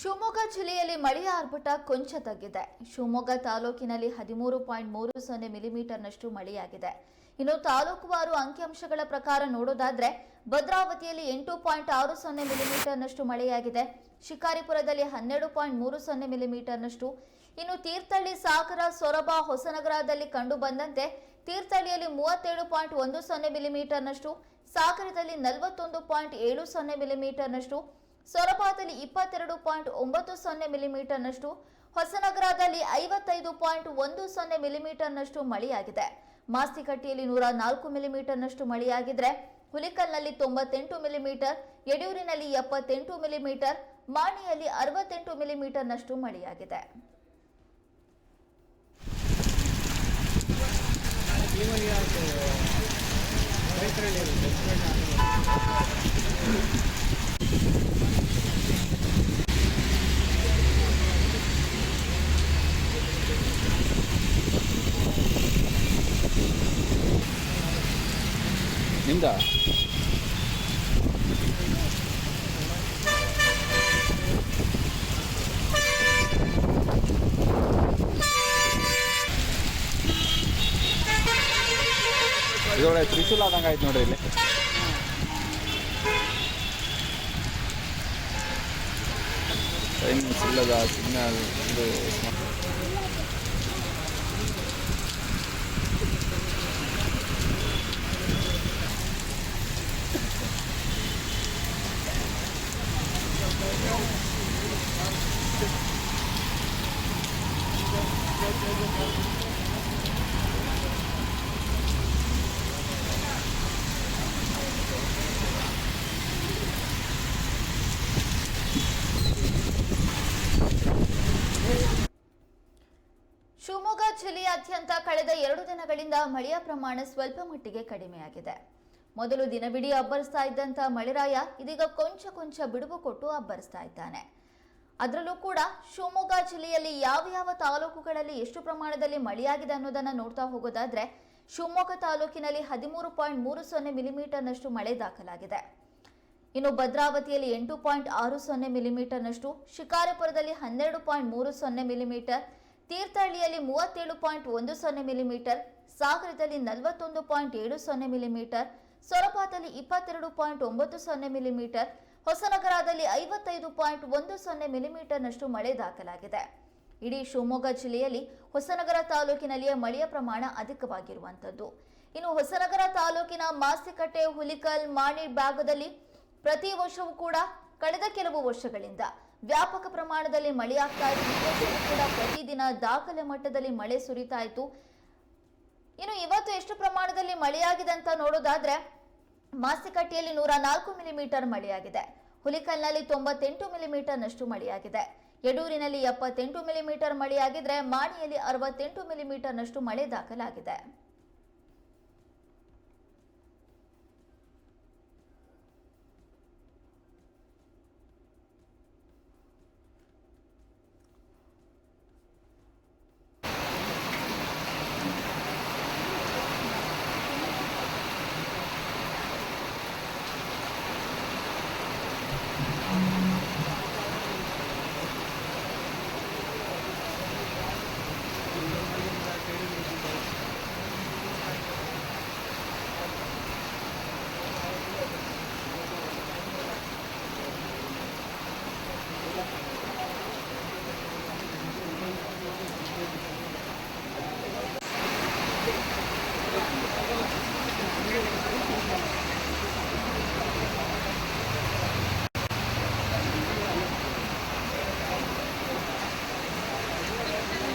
ಶಿವಮೊಗ್ಗ ಜಿಲ್ಲೆಯಲ್ಲಿ ಮಳೆಯ ಆರ್ಭಟ ಕೊಂಚ ತಗ್ಗಿದೆ. ಶಿವಮೊಗ್ಗ ತಾಲೂಕಿನಲ್ಲಿ ಹದಿಮೂರು ಪಾಯಿಂಟ್ ಮೂರು ಸೊನ್ನೆ ಮಿಲಿಮೀಟರ್ನಷ್ಟು ಮಳೆಯಾಗಿದೆ. ಇನ್ನು ತಾಲೂಕುವಾರು ಅಂಕಿಅಂಶಗಳ ಪ್ರಕಾರ ನೋಡೋದಾದ್ರೆ, ಭದ್ರಾವತಿಯಲ್ಲಿ ಎಂಟು ಪಾಯಿಂಟ್ ಆರು ಸೊನ್ನೆ ಮಿಲಿಮೀಟರ್ನಷ್ಟು ಮಳೆಯಾಗಿದೆ. ಶಿಕಾರಿಪುರದಲ್ಲಿ ಹನ್ನೆರಡು ಪಾಯಿಂಟ್ ಮೂರು ಸೊನ್ನೆ ಮಿಲಿಮೀಟರ್ನಷ್ಟು. ಇನ್ನು ತೀರ್ಥಹಳ್ಳಿ, ಸಾಗರ, ಸೊರಬ, ಹೊಸನಗರದಲ್ಲಿ ಕಂಡು ಬಂದಂತೆ ತೀರ್ಥಹಳ್ಳಿಯಲ್ಲಿ ಮೂವತ್ತೇಳು ಪಾಯಿಂಟ್ ಒಂದು ಸೊನ್ನೆ ಮಿಲಿಮೀಟರ್ನಷ್ಟು, ಸಾಗರದಲ್ಲಿ ನಲವತ್ತೊಂದು ಪಾಯಿಂಟ್ ಏಳು ಸೊನ್ನೆ ಮಿಲಿಮೀಟರ್ನಷ್ಟು. ಸೊರಬದಲ್ಲಿ ಇಪ್ಪತ್ತೆರಡು ಪಾಯಿಂಟ್ ಒಂಬತ್ತು ಸೊನ್ನೆ ಮಿಲಿಮೀಟರ್ನಷ್ಟು, ಹೊಸನಗರದಲ್ಲಿ ಐವತ್ತೈದು ಪಾಯಿಂಟ್ ಒಂದು ಸೊನ್ನೆ ಮಿಲಿಮೀಟರ್ನಷ್ಟು ಮಳೆಯಾಗಿದೆ. ಮಾಸ್ತಿಕಟ್ಟಿಯಲ್ಲಿ ನೂರ ನಾಲ್ಕು ಮಿಲಿಮೀಟರ್ನಷ್ಟು ಮಳೆಯಾಗಿದ್ರೆ, ಹುಲಿಕಲ್ನಲ್ಲಿ ತೊಂಬತ್ತೆಂಟು ಮಿಲಿಮೀಟರ್ ಯಡಿಯೂರಿನಲ್ಲಿ ಎಪ್ಪತ್ತೆಂಟು ಮಿಲಿಮೀಟರ್, ಮಾಣಿಯಲ್ಲಿ ಅರವತ್ತೆಂಟು ಮಿಲಿಮೀಟರ್ನಷ್ಟು ಮಳೆಯಾಗಿದೆ. ನಿಮ್ದ ಇದೊಳ್ಳೆ ತ್ರಿಶೂಲ ಆದಂಗೆ ಆಯ್ತು ನೋಡ್ರಿ ಇಲ್ಲಿ ಟೈಮಿಂಗ್ಸ್ ಇಲ್ಲದ ಸಿಗ್ನಲ್ ಇದು ಶಿವಮೊಗ್ಗ ಜಿಲ್ಲೆಯಾದ್ಯಂತ ಕಳೆದ ಎರಡು ದಿನಗಳಿಂದ ಮಳೆಯ ಪ್ರಮಾಣ ಸ್ವಲ್ಪ ಮಟ್ಟಿಗೆ ಕಡಿಮೆಯಾಗಿದೆ. ಮೊದಲು ದಿನವಿಡೀ ಅಬ್ಬರಿಸ್ತಾ ಇದ್ದಂತ ಮಳೆರಾಯ ಇದೀಗ ಕೊಂಚ ಕೊಂಚ ಬಿಡುವು ಕೊಟ್ಟು ಅಬ್ಬರಿಸ್ತಾ ಇದ್ದಾನೆ. ಅದರಲ್ಲೂ ಕೂಡ ಶಿವಮೊಗ್ಗ ಜಿಲ್ಲೆಯಲ್ಲಿ ಯಾವ ಯಾವ ತಾಲೂಕುಗಳಲ್ಲಿ ಎಷ್ಟು ಪ್ರಮಾಣದಲ್ಲಿ ಮಳೆಯಾಗಿದೆ ಅನ್ನೋದನ್ನ ನೋಡ್ತಾ ಹೋಗೋದಾದ್ರೆ ಶಿವಮೊಗ್ಗ ತಾಲೂಕಿನಲ್ಲಿ ಹದಿಮೂರು ಪಾಯಿಂಟ್ ಮೂರು ಸೊನ್ನೆ ಮಿಲಿಮೀಟರ್ನಷ್ಟು ಮಳೆ ದಾಖಲಾಗಿದೆ. ಇನ್ನು ಭದ್ರಾವತಿಯಲ್ಲಿ ಎಂಟು ಪಾಯಿಂಟ್ ಆರು ಸೊನ್ನೆ ಮಿಲಿಮೀಟರ್ನಷ್ಟು, ಶಿಕಾರಿಪುರದಲ್ಲಿ ಹನ್ನೆರಡು ಪಾಯಿಂಟ್ ಮೂರು ಸೊನ್ನೆ ಮಿಲಿಮೀಟರ್, ತೀರ್ಥಹಳ್ಳಿಯಲ್ಲಿ ಮೂವತ್ತೇಳು ಪಾಯಿಂಟ್ ಒಂದು ಸೊನ್ನೆ ಮಿಲಿಮೀಟರ್, ಸಾಗರದಲ್ಲಿ ನಲವತ್ತೊಂದು ಪಾಯಿಂಟ್ ಏಳು ಸೊನ್ನೆ ಮಿಲಿಮೀಟರ್, ಸೊರಬಾದಲ್ಲಿ ಇಪ್ಪತ್ತೆರಡು ಪಾಯಿಂಟ್ ಒಂಬತ್ತು ಸೊನ್ನೆ ಮಿಲಿಮೀಟರ್, ಹೊಸನಗರದಲ್ಲಿ ಐವತ್ತೈದು ಪಾಯಿಂಟ್ ಒಂದು ಸೊನ್ನೆ ಮಿಲಿಮೀಟರ್ನಷ್ಟು ಮಳೆ ದಾಖಲಾಗಿದೆ. ಇಡೀ ಶಿವಮೊಗ್ಗ ಜಿಲ್ಲೆಯಲ್ಲಿ ಹೊಸನಗರ ತಾಲೂಕಿನಲ್ಲಿಯೇ ಮಳೆಯ ಪ್ರಮಾಣ ಅಧಿಕವಾಗಿರುವಂಥದ್ದು. ಇನ್ನು ಹೊಸನಗರ ತಾಲೂಕಿನ ಮಾಸ್ತಿಕಟ್ಟೆ ಹುಲಿಕಲ್ ಮಾಣಿ ಭಾಗದಲ್ಲಿ ಪ್ರತಿ ವರ್ಷವೂ ಕೂಡ ಕಳೆದ ಕೆಲವು ವರ್ಷಗಳಿಂದ ವ್ಯಾಪಕ ಪ್ರಮಾಣದಲ್ಲಿ ಮಳೆಯಾಗ್ತಾ ಇದೆ. ಇವತ್ತು ಕೂಡ ಪ್ರತಿದಿನ ದಾಖಲೆ ಮಟ್ಟದಲ್ಲಿ ಮಳೆ ಸುರಿತಾ ಇತ್ತು. ಇನ್ನು ಇವತ್ತು ಎಷ್ಟು ಪ್ರಮಾಣದಲ್ಲಿ ಮಳೆಯಾಗಿದೆ ಅಂತ ನೋಡೋದಾದ್ರೆ ಮಾಸಿಕಟ್ಟೆಯಲ್ಲಿ ನೂರ ನಾಲ್ಕು ಮಿಲಿಮೀಟರ್ ಮಳೆಯಾಗಿದೆ. ಹುಲಿಕಲ್ನಲ್ಲಿ ತೊಂಬತ್ತೆಂಟು ಮಿಲಿಮೀಟರ್ನಷ್ಟು ಮಳೆಯಾಗಿದೆ. ಯಡೂರಿನಲ್ಲಿ ಎಪ್ಪತ್ತೆಂಟು ಮಿಲಿಮೀಟರ್ ಮಳೆಯಾಗಿದ್ರೆ ಮಾಣಿಯಲ್ಲಿ ಅರವತ್ತೆಂಟು ಮಿಲಿಮೀಟರ್ನಷ್ಟು ಮಳೆ ದಾಖಲಾಗಿದೆ.